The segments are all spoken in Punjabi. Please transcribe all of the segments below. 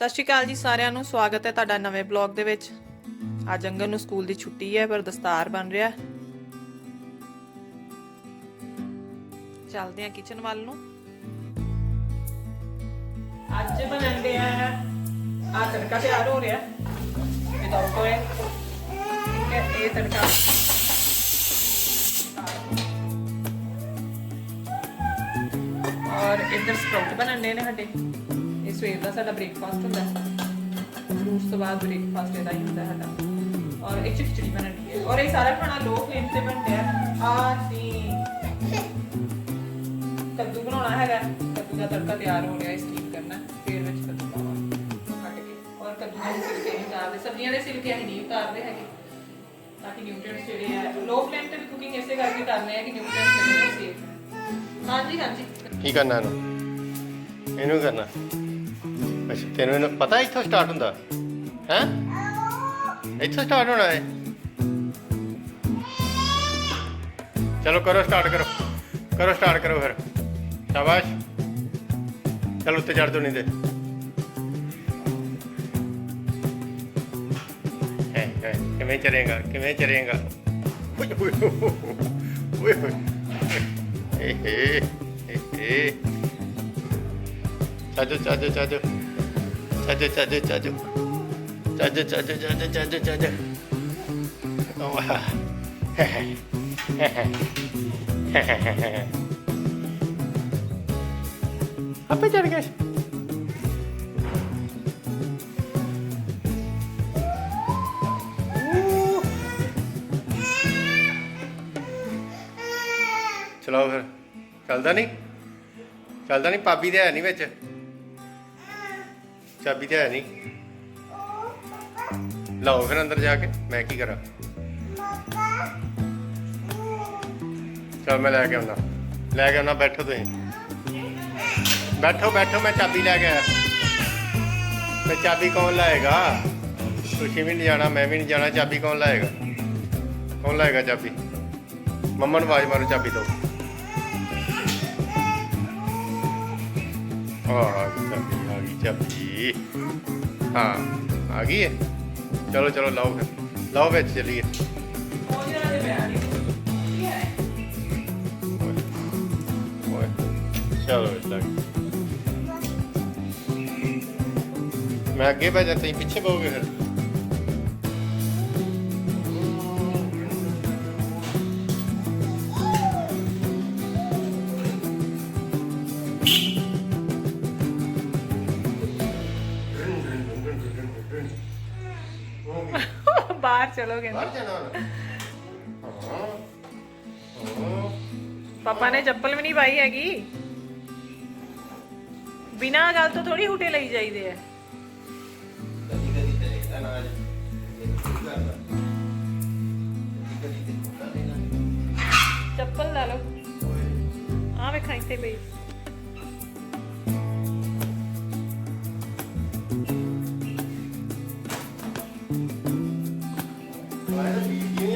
ਸਤਿ ਸ਼੍ਰੀ ਅਕਾਲ ਜੀ ਸਾਰਿਆਂ ਨੂੰ, ਸਵਾਗਤ ਹੈ ਤੁਹਾਡਾ ਨਵੇਂ ਬਲੌਗ ਦੇ ਵਿੱਚ। ਅੱਜ ਅੰਗਨ ਨੂੰ ਸਕੂਲ ਦੀ ਛੁੱਟੀ ਹੈ, ਪਰ ਦਸਤਾਰ ਬਣ ਰਿਹਾ ਚੱਲਦੇ ਹਾਂ ਕਿਚਨ ਵੱਲ ਨੂੰ। ਅੱਜ ਬਣਾਉਂਦੇ ਆ ਆ ਤੜਕਾ ਤਿਆਰ ਹੋ ਰਿਹਾ। ਇਹ ਤਾਂ ਹੈ। ਇਹ ਤੜਕਾ। ਔਰ ਇੱਧਰ ਸਪਰਾਊਟ ਬਣਾਉਂਦੇ ਨੇ ਸਾਡੇ। ਸਵੇਰ ਦਾ ਸਾਡਾ ਬ੍ਰੇਕਫਾਸਟ ਹੁੰਦਾ ਹੈ। ਉਸ ਤੋਂ ਬਾਅਦ ਬ੍ਰੇਕਫਾਸਟ ਇਹਦਾ ਹੀ ਹੁੰਦਾ ਹੈ ਸਾਡਾ। ਔਰ ਇੱਕ ਖਿਚੜੀ ਬਣਦੀ ਹੈ। ਔਰ ਇਹ ਸਾਰਾ ਖਾਣਾ ਲੋ ਫਲੇਮ ਤੇ ਬਣਦਾ ਹੈ। ਆ ਸੀ। ਕੱਦੂ ਬਣਾਉਣਾ ਹੈਗਾ। ਕੱਦੂ ਦਾ ਤੜਕਾ ਤਿਆਰ ਹੋ ਰਿਹਾ ਸਟੀਮ ਕਰਨਾ ਫਿਰ ਵਿੱਚ ਕੱਦੂ ਪਾਵਾਂਗੇ। ਕੱਟ ਕੇ। ਔਰ ਕੱਦੂ ਦੇ ਸਿਲਕੇ ਨਹੀਂ ਉਤਾਰਦੇ। ਸਬਜ਼ੀਆਂ ਦੇ ਸਿਲਕੇ ਅਸੀਂ ਨਹੀਂ ਉਤਾਰਦੇ ਹੈਗੇ। ਤਾਂ ਕਿ ਨਿਊਟ੍ਰੀਐਂਟਸ ਜਿਹੜੇ ਆ ਲੋ ਫਲੇਮ ਤੇ ਵੀ ਕੁਕਿੰਗ ਇਸੇ ਕਰਕੇ ਕਰਨੇ ਆ ਕਿ ਨਿਊਟ੍ਰੀਐਂਟਸ ਜਿਹੜੇ ਸੇਫ ਹਾਂਜੀ ਹਾਂਜੀ। ਕੀ ਕਰਨਾ ਇਹਨੂੰ? ਇਹਨੂੰ ਕਰਨਾ? ਅੱਛਾ, ਤੈਨੂੰ ਇਹਨੂੰ ਪਤਾ ਇੱਥੋਂ ਸਟਾਰਟ ਹੁੰਦਾ? ਹੈ? ਇੱਥੋਂ ਸਟਾਰਟ ਹੋਣਾ ਹੈ ਚਲੋ ਕਰੋ ਸਟਾਰਟ ਕਰੋ। ਕਰੋ ਸਟਾਰਟ ਕਰੋ ਫਿਰ। ਸ਼ਾਬਾਸ਼। ਚਲ ਉੱਤੇ ਚੜ ਦੋ ਨਹੀਂ ਤੇ ਹੈ ਹੈ, ਕਿਵੇਂ ਚੜੇਗਾ ਕਿਵੇਂ ਚੜੇਗਾ ਓਏ ਓਏ ਓਏ ਓਏ ਏ ਏ ਏ ਏ ਚਾਜੋ। cajuk, cajuk, cajuk. Cajuk, cajuk, cajuk, cajuk, cajuk. Wah. Hehehe. Hehehe. Apa cari guys? ਚਲਾਓ ਫਿਰ ਚੱਲਦਾ ਨਹੀਂ ਚੱਲਦਾ ਨਹੀਂ ਭਾਬੀ ਦੇ ਹੈ ਨਹੀਂ ਵਿੱਚ ਚਾਬੀ ਤੇ ਹੈ ਨਹੀਂ ਲਾਓ ਫਿਰ ਅੰਦਰ ਜਾ ਕੇ, ਮੈਂ ਕੀ ਕਰਾਂ? ਚਲ ਮੈਂ ਲੈ ਕੇ ਆਉਣਾ ਲੈ ਕੇ ਆਉਣਾ ਬੈਠੋ ਤੁਸੀਂ। ਬੈਠੋ ਬੈਠੋ, ਮੈਂ ਚਾਬੀ ਲੈ ਕੇ ਆਇਆ। ਤੇ ਚਾਬੀ ਕੌਣ ਲਾਏਗਾ? ਤੁਸੀਂ ਵੀ ਨਹੀਂ ਜਾਣਾ, ਮੈਂ ਵੀ ਨਹੀਂ ਜਾਣਾ, ਚਾਬੀ ਕੌਣ ਲਾਏਗਾ? ਕੌਣ ਲਾਏਗਾ ਚਾਬੀ? ਮੰਮਾ ਨੂੰ ਆਵਾਜ਼ ਮਾਰੋ, ਚਾਬੀ ਦਿਓ ਆ ਗਈ ਚਾਬੀ। ਆ ਗਈ ਹਾਂ ਆ ਗਈ ਹੈ ਚਲੋ ਚਲੋ ਲਾਓ ਫਿਰ ਲਾਓ ਵਿੱਚ ਚਲੀਏ ਚਲੋ ਲੱਗ ਮੈਂ ਅੱਗੇ ਬੈ ਜਾ ਤੁਸੀਂ ਪਿੱਛੇ ਬਹੋਗੇ ਫਿਰ ਬਾਹਰ ਚਲੋਗੇ ਬਾਹਰ ਜਾਣਾ ਹਾਂ ਹਾਂ ਪਾਪਾ ਨੇ ਚੱਪਲ ਵੀ ਨਹੀਂ ਪਾਈ ਹੈਗੀ ਬਿਨਾਂ ਗੱਲ ਤੋਂ ਥੋੜੀ ਹੁਟੇ ਲਈ ਜਾਈਦੇ ਆ ਕਦੀ ਕਦੀ ਨਾ ਇਹ ਕੀ ਕਰਦਾ ਕਦੀ ਕਦੀ ਤੇ ਖੋਲਾ ਲੈਣਾ ਚੱਪਲ ਲਾ ਲਓ ਓਏ ਆ ਵੇਖਾਂ ਇੱਥੇ ਪਈ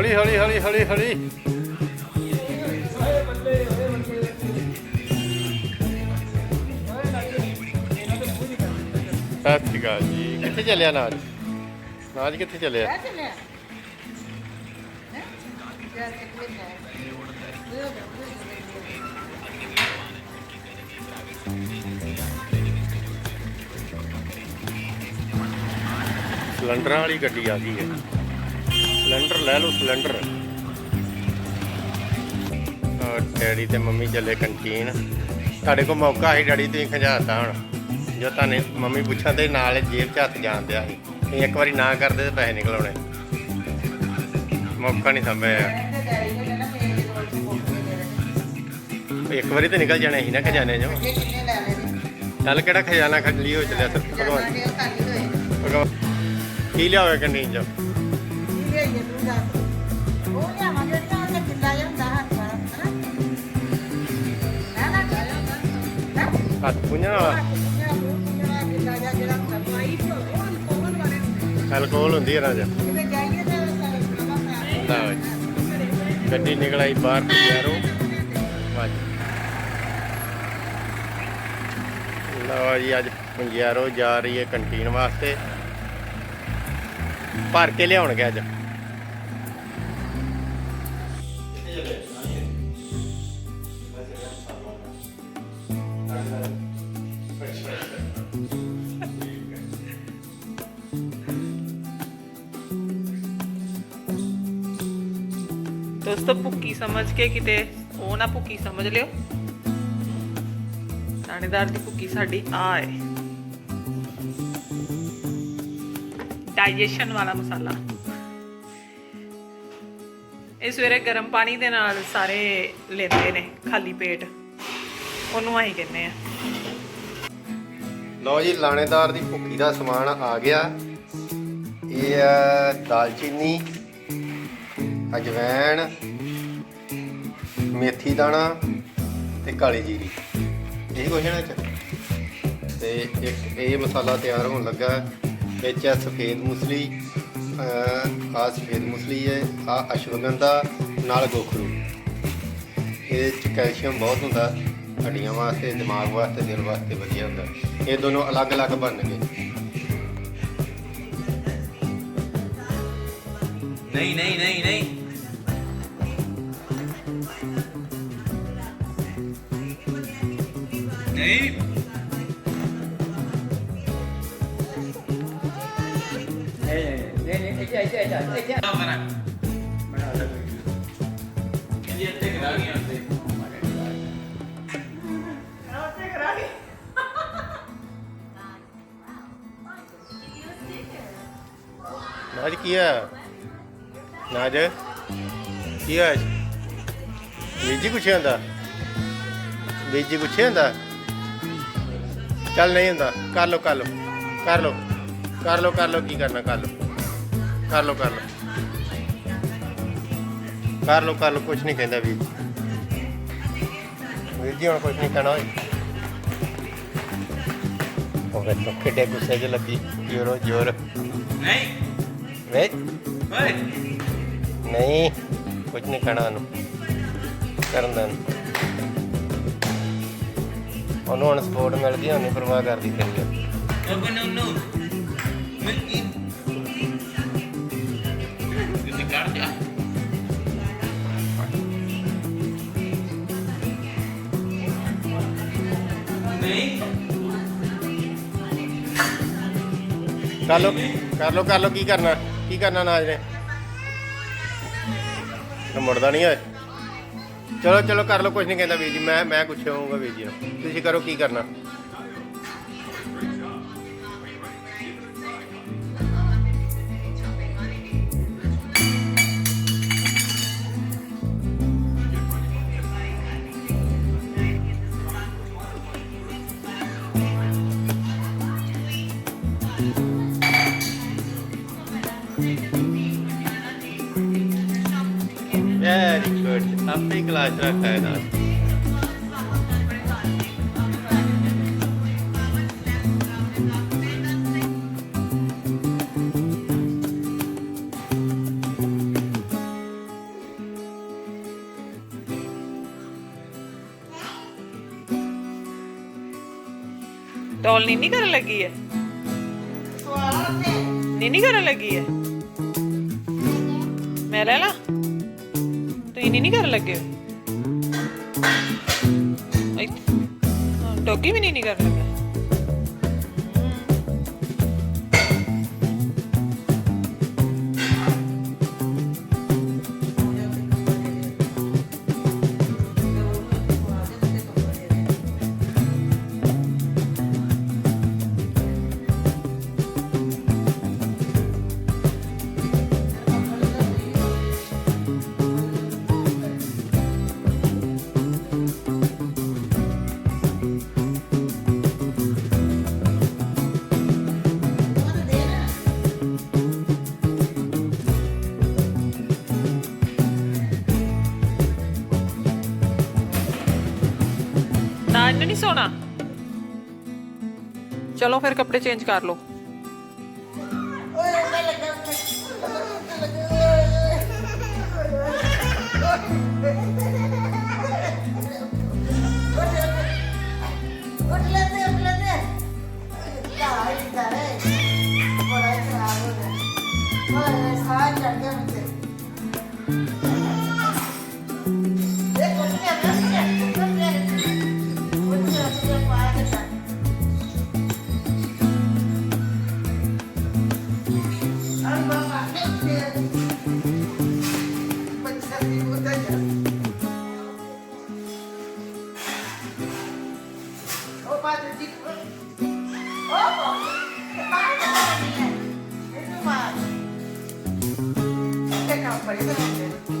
ਹੌਲੀ ਹੌਲੀ ਹੌਲੀ ਹੌਲੀ ਹੌਲੀ। ਸਤਿ ਸ਼੍ਰੀ ਅਕਾਲ ਜੀ। ਕਿੱਥੇ ਚੱਲਿਆ ਨਾਜ? ਨਾਜ ਕਿੱਥੇ ਚੱਲਿਆ? ਸਿਲੰਡਰਾਂ ਵਾਲੀ ਗੱਡੀ ਆ ਗਈ ਹੈ। ਸਿਲੰਡਰ ਲੈ ਲਓ ਸਿਲੰਡਰ। ਡੈਡੀ ਤੇ ਮੰਮੀ ਚੱਲੇ ਕੰਟੀਨ। ਤੁਹਾਡੇ ਕੋਲ ਮੌਕਾ ਸੀ ਡੈਡੀ ਤੁਸੀਂ ਖੰਜਾਤਾ ਹੁਣ। ਜੋ ਤੁਹਾਨੂੰ ਮੰਮੀ ਪੁੱਛਾਂ ਤੇ ਨਾਲ ਜੇਬ 'ਚ ਹੱਥ ਜਾਣ ਦਿਆ ਸੀ। ਤੁਸੀਂ ਇੱਕ ਵਾਰੀ ਨਾ ਕਰਦੇ ਤੇ ਪੈਸੇ ਨਿਕਲ ਆਉਣੇ ਮੌਕਾ ਨਹੀਂ ਸੰਭਿਆ। ਇੱਕ ਵਾਰੀ ਤੇ ਨਿਕਲ ਜਾਣੇ ਸੀ ਨਾ ਖਜ਼ਾਨੇ 'ਚੋਂ। ਚੱਲ ਕਿਹੜਾ ਖਜ਼ਾਨਾ ਖਜਲੀ ਹੋ ਚੱਲਿਆ ਸਰ ਭਗਵਾਨ। ਭਗਵਾਨ। ਕੀ ਲਿਆਓਗੇ ਕੰਟੀਨ 'ਚ? ਹੱਥ ਪੁੰਝਣ ਵਾਲਾ? ਐਲਕੋਹਲ ਹੁੰਦੀ ਹੈ ਰਾਜਾ। ਗੱਡੀ ਨਿਕਲ ਆਈ ਬਾਹਰ ਤੇ ਯਾਰੋ ਵਾਜ ਲਓ ਜੀ ਅੱਜ ਪੰਜਿਆਰੋ ਜਾ ਰਹੀ ਹੈ ਕੰਟੀਨ ਵਾਸਤੇ। ਭਰ ਕੇ ਲਿਆਉਣਗੇ ਅੱਜ। ਦੋਸਤੋ, ਭੁੱਕੀ ਸਮਝ ਕੇ ਕਿਤੇ ਉਹ ਨਾ ਭੁੱਕੀ ਸਮਝ ਲਿਓ। ਥਾਣੇਦਾਰ ਦੀ ਭੁੱਕੀ ਸਾਡੀ ਆ ਹੈ ਡਾਈਜੈਸ਼ਨ ਵਾਲਾ ਮਸਾਲਾ। ਇਹ ਸਵੇਰੇ ਗਰਮ ਪਾਣੀ ਦੇ ਨਾਲ ਸਾਰੇ ਲੈਂਦੇ ਨੇ, ਖਾਲੀ ਪੇਟ। ਉਹਨੂੰ ਅਸੀਂ ਕਹਿੰਦੇ ਆ। ਲਓ ਜੀ, ਲਾਣੇਦਾਰ ਦੀ ਭੁੱਕੀ ਦਾ ਸਮਾਨ ਆ ਗਿਆ। ਇਹ ਹੈ ਦਾਲਚੀਨੀ। ਅਜਵੈਣ, ਮੇਥੀ ਦਾਣਾ ਤੇ ਕਾਲੀ ਜੀਰੀ। ਇਹ ਕੁਛ ਇਹਨਾਂ ਚ ਤੇ ਇੱਕ ਇਹ ਮਸਾਲਾ ਤਿਆਰ ਹੋਣ ਲੱਗਾ ਹੈ। ਵਿੱਚ ਹੈ ਸਫੇਦ ਮੁਸਲੀ ਆ ਸਫੇਦ ਮੁਸਲੀ ਹੈ ਆ ਅਸ਼ਵਗੰਧਾ ਨਾਲ ਗੋਖਰੂ। ਇਹਦੇ ਚ ਕੈਲਸ਼ੀਅਮ ਬਹੁਤ ਹੁੰਦਾ, ਹੱਡੀਆਂ ਵਾਸਤੇ, ਦਿਮਾਗ ਵਾਸਤੇ, ਦਿਲ ਵਾਸਤੇ ਵਧੀਆ ਹੁੰਦਾ। ਇਹ ਦੋਨੋਂ ਅਲੱਗ-ਅਲੱਗ ਬਣਨਗੇ ਨਹੀਂ ਨਹੀਂ ਨਹੀਂ ਨਹੀਂ। ਨਹੀਂ ਨਾ ਬਣਾ ਇਹ ਇੱਥੇ ਕਰਾ ਗਿਆ ਉੱਤੇ ਨਾਜ ਕੀ ਹੈ ਨਾਜ ਕੀ ਹੈ ਵੀਰ ਜੀ ਕੁਛ ਚੱਲ ਨਹੀਂ ਹੁੰਦਾ। ਕਰ ਲੋ ਕਰ ਲੋ ਕਰ ਲੋ ਕਰ ਲੋ ਕਰ ਲੋ ਕੀ ਕਰਨਾ? ਕਰ ਲੋ ਕਰ ਲੋ ਕਰ ਲੋ ਕਰ ਲੋ ਕਰ ਲੋ ਕੁਛ ਨਹੀਂ ਕਹਿੰਦਾ ਵੀਰ ਵੀਰ ਜੀ ਹੁਣ ਕੁਛ ਨਹੀਂ ਕਹਿਣਾ ਓਏ ਉਹ ਵੇਖੋ ਕਿੱਡੇ ਗੁੱਸੇ 'ਚ ਲੱਗੀ। ਜੋਰੋ ਜੋਰ। ਨਹੀਂ। ਵੇ। ਓਏ। ਨਹੀਂ। ਕੁਝ ਨਹੀਂ ਖਾਣਾ ਉਹਨੂੰ। ਕਰਨ ਦਾ ਉਹਨੂੰ ਹੁਣ ਸਪੋਰਟ ਮਿਲਦੀ ਉਹਨੇ ਪਰਵਾਹ ਕਰਦੀ ਤੇਰੀ ਉਹ ਬਨੂ ਨੂੰ ਮਿਲਕੀ ਕਿਤੇ ਕਰ ਜਾ ਨਹੀਂ ਕਰ ਲੋ ਕਰ ਲੋ ਕਰ ਲੋ ਕੀ ਕਰਨਾ? ਕੀ ਕਰਨਾ ਨਾਜ ਨੇ? ਮੁੜਦਾ ਨਹੀਂ ਓਏ। ਚਲੋ ਚਲੋ ਕਰ ਲੋ ਕੁਝ ਨਹੀਂ ਕਹਿੰਦਾ ਵੀਰ ਜੀ। ਮੈਂ ਮੈਂ ਕੁਛ ਹੋਊਗਾ ਵੀਰ ਜੀ ਨੂੰ। ਤੁਸੀਂ ਕਰੋ, ਕੀ ਕਰਨਾ? ਹੀ ਕਲਾਸ ਰੱਖਾ ਹੈ ਨਾਲ। ਡੋਲ ਨੀਨੀ ਕਰਨ ਲੱਗੀ ਹੈ ਨੀਨੀ ਕਰਨ ਲੱਗੀ ਹੈ ਮੈਂ ਲੈ ਲਾ? ਨਹੀਂ ਨਹੀਂ ਕਰਨ ਲੱਗੇ? ਡੋਗੀ ਵੀ ਨਹੀਂ ਕਰਨ ਲੱਗਾ। ਚਲੋ ਫਿਰ ਕੱਪੜੇ ਚੇਂਜ ਕਰ ਲਓ। check out what you're.